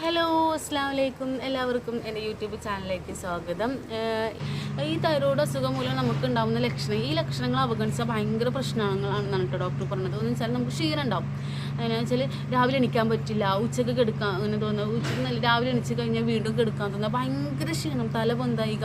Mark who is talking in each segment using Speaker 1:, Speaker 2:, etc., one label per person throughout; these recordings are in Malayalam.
Speaker 1: ഹലോ അസ്സാം വലൈക്കും എല്ലാവർക്കും എന്റെ യൂട്യൂബ് ചാനലിലേക്ക് സ്വാഗതം. ഈ തൈറോയ്ഡ് അസുഖം മൂലം നമുക്ക് ഉണ്ടാകുന്ന ലക്ഷണം ഈ ലക്ഷണങ്ങൾ അവഗണിച്ചാൽ ഭയങ്കര പ്രശ്നങ്ങളാണെന്നാണ് കേട്ടോ ഡോക്ടർ പറഞ്ഞത്. എന്ന് വെച്ചാൽ നമുക്ക് ക്ഷീണം ഉണ്ടാവും. എന്നു വെച്ചാൽ രാവിലെ എണിക്കാൻ പറ്റില്ല ഉച്ചയ്ക്ക് കെടുക്കാൻ അങ്ങനെ തോന്നുന്നു. ഉച്ചയ്ക്ക് നല്ല രാവിലെ എണിച്ച് കഴിഞ്ഞാൽ വീണ്ടും കെടുക്കാൻ തോന്നുക ഭയങ്കര ക്ഷീണം തല പൊന്തായിക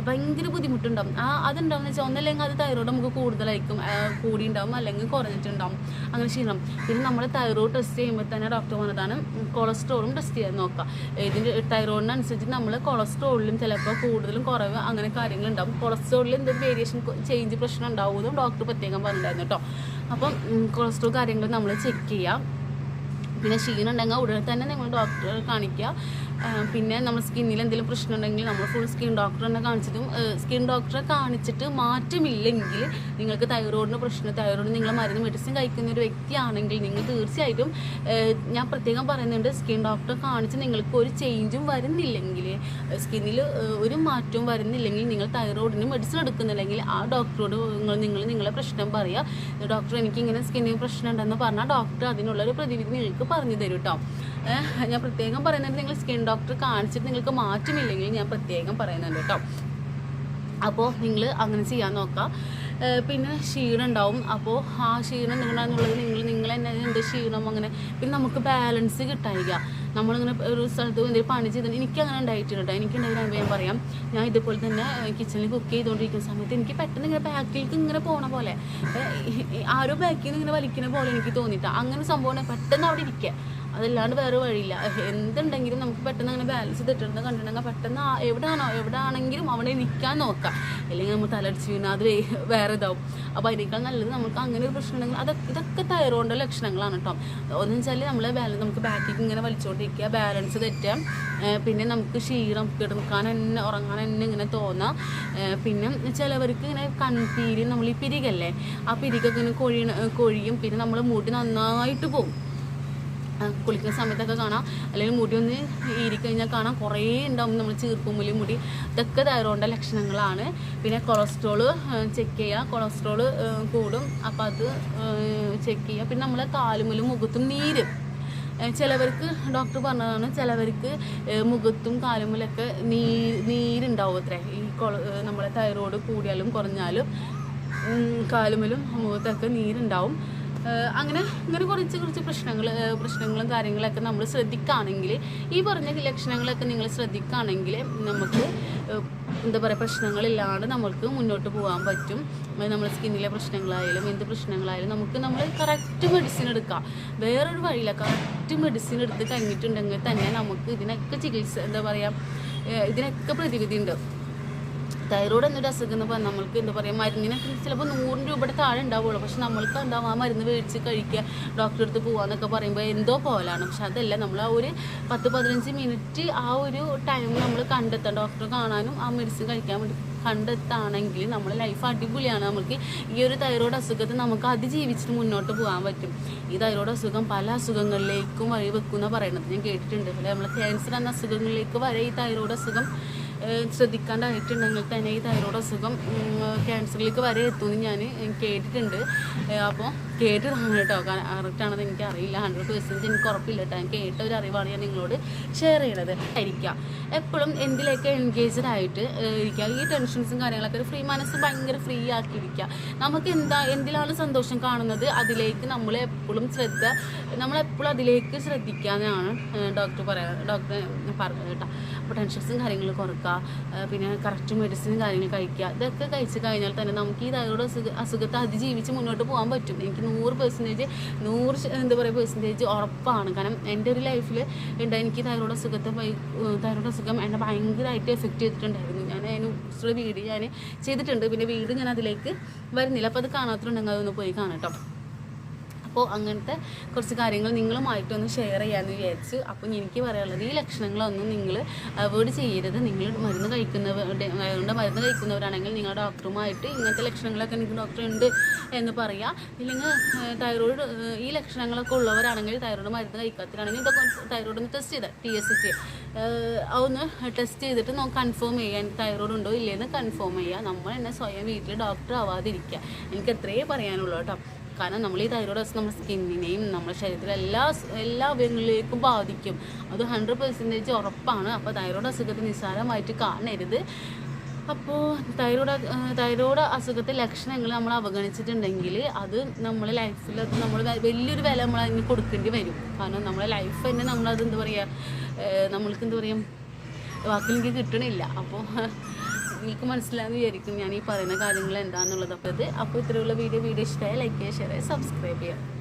Speaker 1: ഭയങ്കര ബുദ്ധിമുട്ടുണ്ടാവും. ആ അതുണ്ടാവുന്ന വെച്ചാൽ ഒന്നല്ലെങ്കിൽ അത് തൈറോയ്ഡ് നമുക്ക് കൂടുതലായിരിക്കും കൂടി ഉണ്ടാവും അല്ലെങ്കിൽ കുറഞ്ഞിട്ടുണ്ടാവും. അങ്ങനെ ക്ഷീണം. പിന്നെ നമ്മൾ തൈറോയ്ഡ് ടെസ്റ്റ് ചെയ്യുമ്പോൾ തന്നെ ഡോക്ടർ പറഞ്ഞതാണ് കൊളസ്ട്രോളും ടെസ്റ്റ് ചെയ്യാൻ നോക്കുക ഇതിന്റെ തൈറോയിഡിനനുസരിച്ച് നമ്മൾ കൊളസ്ട്രോളിലും ചിലപ്പോൾ കൂടുതലും കുറവ് അങ്ങനെ കാര്യങ്ങളുണ്ടാവും. കൊളസ്ട്രോളിൽ എന്തെങ്കിലും വേരിയേഷൻ ചേഞ്ച് പ്രശ്നം ഉണ്ടാവുമെന്നും ഡോക്ടർ പ്രത്യേകം പറഞ്ഞിട്ടുണ്ടായിരുന്നു കേട്ടോ. അപ്പം കൊളസ്ട്രോൾ കാര്യങ്ങൾ നമ്മൾ ചെക്ക് ചെയ്യാം. പിന്നെ ക്ഷീണം ഉണ്ടെങ്കിൽ ഉടനെ തന്നെ നിങ്ങൾ ഡോക്ടറെ കാണിക്കുക. പിന്നെ നമ്മൾ സ്കിന്നിൽ എന്തെങ്കിലും പ്രശ്നം ഉണ്ടെങ്കിൽ നമ്മൾ ഫുൾ സ്കിൻ ഡോക്ടറിനെ കാണിച്ചിട്ടും സ്കിൻ ഡോക്ടറെ കാണിച്ചിട്ട് മാറ്റമില്ലെങ്കിൽ നിങ്ങൾക്ക് തൈറോയിഡിന് പ്രശ്നം തൈറോയിഡ് നിങ്ങൾ മരുന്ന് മെഡിസിൻ കഴിക്കുന്ന ഒരു വ്യക്തിയാണെങ്കിൽ നിങ്ങൾ തീർച്ചയായിട്ടും ഞാൻ പ്രത്യേകം പറയുന്നുണ്ട് സ്കിൻ ഡോക്ടറെ കാണിച്ച് നിങ്ങൾക്ക് ഒരു ചേഞ്ചും വരുന്നില്ലെങ്കിൽ സ്കിന്നിൽ ഒരു മാറ്റവും വരുന്നില്ലെങ്കിൽ നിങ്ങൾ തൈറോയിഡിന് മെഡിസിൻ എടുക്കുന്നില്ലെങ്കിൽ ആ ഡോക്ടറോട് നിങ്ങൾ നിങ്ങൾ നിങ്ങളെ പ്രശ്നം പറയുക ഡോക്ടർ എനിക്ക് ഇങ്ങനെ സ്കിന്നിന് പ്രശ്നം ഉണ്ടെന്ന് പറഞ്ഞാൽ ഡോക്ടർ അതിനുള്ളൊരു പ്രതിവിധി നിങ്ങൾക്ക് പറഞ്ഞു തരും കേട്ടോ ഞാൻ പ്രത്യേകം പറയുന്നത് നിങ്ങൾ സ്കിൻ ഡോക്ടർ കാണിച്ചിട്ട് നിങ്ങൾക്ക് മാറ്റമില്ലെങ്കിൽ ഞാൻ പ്രത്യേകം പറയുന്നുണ്ട് കേട്ടോ. അപ്പോൾ നിങ്ങൾ അങ്ങനെ ചെയ്യാൻ നോക്കുക. പിന്നെ ക്ഷീണം ഉണ്ടാവും. അപ്പോൾ ആ ക്ഷീണം നിങ്ങളെന്നുള്ളത് നിങ്ങൾ നിങ്ങൾ തന്നെ എന്ത് ക്ഷീണം അങ്ങനെ പിന്നെ നമുക്ക് ബാലൻസ് കിട്ടായിക നമ്മളിങ്ങനെ ഒരു സ്ഥലത്ത് എന്തെങ്കിലും പണി ചെയ്തിട്ട് എനിക്ക് അങ്ങനെ ഉണ്ടായിട്ടുണ്ട് കേട്ടോ. എനിക്ക് ഉണ്ടായിരുന്ന ഞാൻ പറയാം. ഞാൻ ഇതുപോലെ തന്നെ കിച്ചണിൽ കുക്ക് ചെയ്തുകൊണ്ടിരിക്കുന്ന സമയത്ത് എനിക്ക് പെട്ടെന്ന് ഇങ്ങനെ ബാക്കിലേക്ക് ഇങ്ങനെ പോണ പോലെ ആരോ ബാക്കിൽ നിന്ന് ഇങ്ങനെ വലിക്കുന്ന പോലെ എനിക്ക് തോന്നിയിട്ട്. അങ്ങനെ സംഭവം പെട്ടെന്ന് അവിടെ ഇരിക്കുക. അതല്ലാണ്ട് വേറെ വഴിയില്ല. എന്തുണ്ടെങ്കിലും നമുക്ക് പെട്ടെന്ന് അങ്ങനെ ബാലൻസ് തെറ്റിടുന്ന കണ്ടിട്ടുണ്ടെങ്കിൽ പെട്ടെന്ന് എവിടെയാണോ എവിടെ ആണെങ്കിലും അവിടെ നിൽക്കാൻ നോക്കാം. അല്ലെങ്കിൽ നമ്മൾ തലടിച്ച് വീണാൽ അത് വേറെ ഇതാവും. അപ്പോൾ അതിനേക്കാൾ നല്ലത് നമുക്ക് അങ്ങനെ ഒരു പ്രശ്നം ഉണ്ടെങ്കിൽ അതൊക്കെ ഇതൊക്കെ തൈറോയിഡിന്റെ ലക്ഷണങ്ങളാണ് കേട്ടോ. ഒന്ന് വെച്ചാൽ നമ്മൾ ബാലൻസ് നമുക്ക് ബാക്കിലേക്ക് ഇങ്ങനെ വലിച്ചുകൊണ്ടിരിക്കുക ബാലൻസ് തെറ്റുക പിന്നെ നമുക്ക് ക്ഷീണം കിടക്കാൻ തന്നെ ഉറങ്ങാൻ തന്നെ ഇങ്ങനെ തോന്നാം. പിന്നെ ചിലവർക്ക് ഇങ്ങനെ കൺപീരി നമ്മൾ ഈ പിരികല്ലേ? ആ പിരികൊക്കെ ഇങ്ങനെ കൊഴിയണം കൊഴിയും പിന്നെ നമ്മൾ മുടി നന്നായിട്ട് പോകും കുളിക്കുന്ന സമയത്തൊക്കെ കാണാം. അല്ലെങ്കിൽ മുടി ഒന്ന് ഈരിക്കഴിഞ്ഞാൽ കാണാം. കുറേ ഉണ്ടാവും നമ്മൾ ചീർപ്പുമുലി മുടി. ഇതൊക്കെ തൈറോയിഡിന്റെ ലക്ഷണങ്ങളാണ്. പിന്നെ കൊളസ്ട്രോൾ ചെക്ക് ചെയ്യുക കൊളസ്ട്രോൾ കൂടും. അപ്പോൾ അത് ചെക്ക് ചെയ്യുക പിന്നെ നമ്മളെ കാലുമലും മുഖത്തും നീര്. ചിലവർക്ക് ഡോക്ടർ പറഞ്ഞതാണ് ചിലവർക്ക് മുഖത്തും കാലുമുലൊക്കെ നീ നീരുണ്ടാവും അത്രേ. ഈ കൊള നമ്മളെ തൈറോയ്ഡ് കൂടിയാലും കുറഞ്ഞാലും കാലുമലും മുഖത്തൊക്കെ നീരുണ്ടാവും. അങ്ങനെ ഇങ്ങനെ കുറച്ച് കുറച്ച് പ്രശ്നങ്ങൾ പ്രശ്നങ്ങളും കാര്യങ്ങളൊക്കെ നമ്മൾ ശ്രദ്ധിക്കുകയാണെങ്കിൽ ഈ പറഞ്ഞ ലക്ഷണങ്ങളൊക്കെ നിങ്ങൾ ശ്രദ്ധിക്കുകയാണെങ്കിൽ നമുക്ക് എന്താ പറയുക പ്രശ്നങ്ങളില്ലാണ്ട് നമ്മൾക്ക് മുന്നോട്ട് പോകാൻ പറ്റും. നമ്മുടെ സ്കിന്നിലെ പ്രശ്നങ്ങളായാലും എന്ത് പ്രശ്നങ്ങളായാലും നമുക്ക് നമ്മൾ കറക്റ്റ് മെഡിസിൻ എടുക്കാം. വേറൊരു വഴിയില്ല. കറക്റ്റ് മെഡിസിൻ എടുത്ത് കഴിഞ്ഞിട്ടുണ്ടെങ്കിൽ തന്നെ നമുക്ക് ഇതിനൊക്കെ ചികിത്സ എന്താ പറയുക ഇതിനൊക്കെ പ്രതിവിധി ഉണ്ട് തൈറോയ്ഡ് എന്നൊരു അസുഖം എന്ന് പറഞ്ഞാൽ നമ്മൾക്ക് എന്താ പറയുക മരുന്നിനൊക്കെ ചിലപ്പോൾ നൂറ് രൂപയുടെ താഴെ ഉണ്ടാവുള്ളൂ. പക്ഷെ നമ്മൾക്ക് ഉണ്ടാവും ആ മരുന്ന് മേടിച്ച് കഴിക്കുക ഡോക്ടറെ അടുത്ത് പോകാന്നൊക്കെ പറയുമ്പോൾ എന്തോ പോലാണ്. പക്ഷെ അതല്ല നമ്മൾ ആ ഒരു പത്ത് പതിനഞ്ച് മിനിറ്റ് ആ ഒരു ടൈം നമ്മൾ കണ്ടെത്താം. ഡോക്ടറെ കാണാനും ആ മെഡിസിൻ കഴിക്കാൻ വേണ്ടി കണ്ടെത്താണെങ്കിൽ നമ്മുടെ ലൈഫ് അടിപൊളിയാണ്. നമുക്ക് ഈ ഒരു തൈറോയ്ഡ് അസുഖത്തെ നമുക്ക് അതിജീവിച്ചിട്ട് മുന്നോട്ട് പോകാൻ പറ്റും. ഈ തൈറോയ്ഡ് അസുഖം പല അസുഖങ്ങളിലേക്കും വഴി വെക്കുമെന്ന് പറയുന്നത്. ഞാൻ കേട്ടിട്ടുണ്ട്. അല്ലെ? നമ്മൾ ക്യാൻസർ എന്ന അസുഖങ്ങളിലേക്ക് വരെ ഈ തൈറോയ്ഡ് അസുഖം ശ്രദ്ധിക്കാണ്ടായിട്ടുണ്ടെങ്കിൽ തന്നെ ഈ തൈറോയ്ഡ് അസുഖം ക്യാൻസറിലേക്ക് വരെ എത്തുമെന്ന് ഞാൻ കേട്ടിട്ടുണ്ട്. അപ്പോൾ കേട്ടതാണ് കേട്ടോ. കറക്റ്റാണെന്ന് എനിക്ക് അറിയില്ല. ഹൺഡ്രഡ് പെർസെന്റ് എനിക്ക് ഉറപ്പില്ല കേട്ടോ. ഞാൻ കേട്ട ഒരു അറിവാണ് ഞാൻ നിങ്ങളോട് ഷെയർ ചെയ്യണത്. ആയിരിക്കാം. എപ്പോഴും എന്തിലൊക്കെ എൻഗേജ്ഡ് ആയിട്ട് ഇരിക്കുക ഈ ടെൻഷൻസും കാര്യങ്ങളൊക്കെ ഒരു ഫ്രീ മനസ്സ് ഭയങ്കര ഫ്രീ ആക്കിയിരിക്കുക. നമുക്ക് എന്താ എന്തിലാണ് സന്തോഷം കാണുന്നത്? അതിലേക്ക് നമ്മൾ എപ്പോഴും ശ്രദ്ധ നമ്മളെപ്പോഴും അതിലേക്ക് ശ്രദ്ധിക്കാനാണ് ഡോക്ടർ പറയാ ഡോക്ടർ പറഞ്ഞത് കേട്ടോ. അപ്പോൾ ടെൻഷൻസും കാര്യങ്ങളും കുറക്കുക. പിന്നെ കറക്റ്റ് മെഡിസിൻ കാര്യങ്ങൾ കഴിക്കുക. ഇതൊക്കെ കഴിച്ച് കഴിഞ്ഞാൽ തന്നെ നമുക്ക് ഈ തൈറോയ്ഡ് അസുഖ അസുഖത്തെ അതിജീവിച്ച് മുന്നോട്ട് പോകാൻ പറ്റും. എനിക്ക് നൂറ് പെർസെന്റേജ് നൂറ് എന്താ പറയുക പെർസെന്റേജ് ഉറപ്പാണ്. കാരണം എന്റെ ഒരു ലൈഫിൽ ഉണ്ടായി എനിക്ക് തൈറോയ്ഡ് അസുഖത്തെ തൈറോയ്ഡ് അസുഖം എന്നെ ഭയങ്കരമായിട്ട് എഫക്റ്റ് ചെയ്തിട്ടുണ്ടായിരുന്നു. ഞാൻ അതിന് വീട് ഞാൻ ചെയ്തിട്ടുണ്ട്. പിന്നെ വീട് ഞാൻ അതിലേക്ക് വരുന്നില്ല. അപ്പോൾ അത് കാണാത്തതുണ്ടെങ്കിൽ അതൊന്ന് പോയി കാണാം കേട്ടോ അപ്പോൾ അങ്ങനത്തെ കുറച്ച് കാര്യങ്ങൾ നിങ്ങളുമായിട്ടൊന്ന് ഷെയർ ചെയ്യാമെന്ന് വിചാരിച്ചു. അപ്പം എനിക്ക് പറയാനുള്ളത് ഈ ലക്ഷണങ്ങളൊന്നും നിങ്ങൾ അവോയ്ഡ് ചെയ്യരുത്. നിങ്ങൾ മരുന്ന് കഴിക്കുന്നവരുടെ മരുന്ന് കഴിക്കുന്നവരാണെങ്കിൽ നിങ്ങളുടെ ഡോക്ടറുമായിട്ട് ഇങ്ങനത്തെ ലക്ഷണങ്ങളൊക്കെ എനിക്ക് ഡോക്ടർ ഉണ്ട് എന്ന് പറയുക ഇല്ലെങ്കിൽ തൈറോയിഡ് ഈ ലക്ഷണങ്ങളൊക്കെ ഉള്ളവരാണെങ്കിൽ തൈറോയിഡ് മരുന്ന് കഴിക്കാത്തവരാണെങ്കിൽ ഇതൊക്കെ തൈറോയിഡ് ഒന്ന് ടെസ്റ്റ് ചെയ്താൽ ടി എസ് സി അതൊന്ന് ടെസ്റ്റ് ചെയ്തിട്ട് നമുക്ക് കൺഫേം ചെയ്യാൻ തൈറോയിഡ് ഉണ്ടോ ഇല്ലേന്ന് കൺഫേം ചെയ്യുക നമ്മൾ തന്നെ സ്വയം വീട്ടിൽ ഡോക്ടർ ആവാതിരിക്കുക. എനിക്ക് എത്രയേ പറയാനുള്ളൂ കേട്ടോ. കാരണം നമ്മൾ ഈ തൈറോയ്ഡ് അസുഖം നമ്മുടെ സ്കിന്നിനെയും നമ്മുടെ ശരീരത്തിലെ എല്ലാ എല്ലാ അവയവങ്ങളിലേക്കും ബാധിക്കും. അത് ഹൺഡ്രഡ് പെർസെന്റേജ് ഉറപ്പാണ്. അപ്പോൾ തൈറോയ്ഡ് അസുഖത്തെ നിസ്സാരമായിട്ട് കാണരുത്. അപ്പോൾ തൈറോയ്ഡ് തൈറോയ്ഡ് അസുഖത്തെ ലക്ഷണങ്ങൾ നമ്മൾ അവഗണിച്ചിട്ടുണ്ടെങ്കിൽ അത് നമ്മളെ ലൈഫിൽ അത് നമ്മൾ വലിയൊരു വില നമ്മൾ അതിന് കൊടുക്കേണ്ടി വരും. കാരണം നമ്മളെ ലൈഫ് തന്നെ നമ്മളത് എന്താ പറയുക നമ്മൾക്ക് എന്താ പറയുക വാക്കിലെനിക്ക് കിട്ടണില്ല. അപ്പോൾ നിങ്ങൾക്ക് മനസ്സിലാകുന്ന വിചാരിക്കും ഞാൻ ഈ പറയുന്ന കാര്യങ്ങൾ എന്താണെന്നുള്ളത് അപ്പോൾ ഇത് അപ്പോൾ ഇത്രയുള്ള വീഡിയോ വീഡിയോ ഇഷ്ടമായി ലൈക്ക് ചെയ്യുക ഷെയർ ചെയ്യുക സബ്സ്ക്രൈബ് ചെയ്യുക.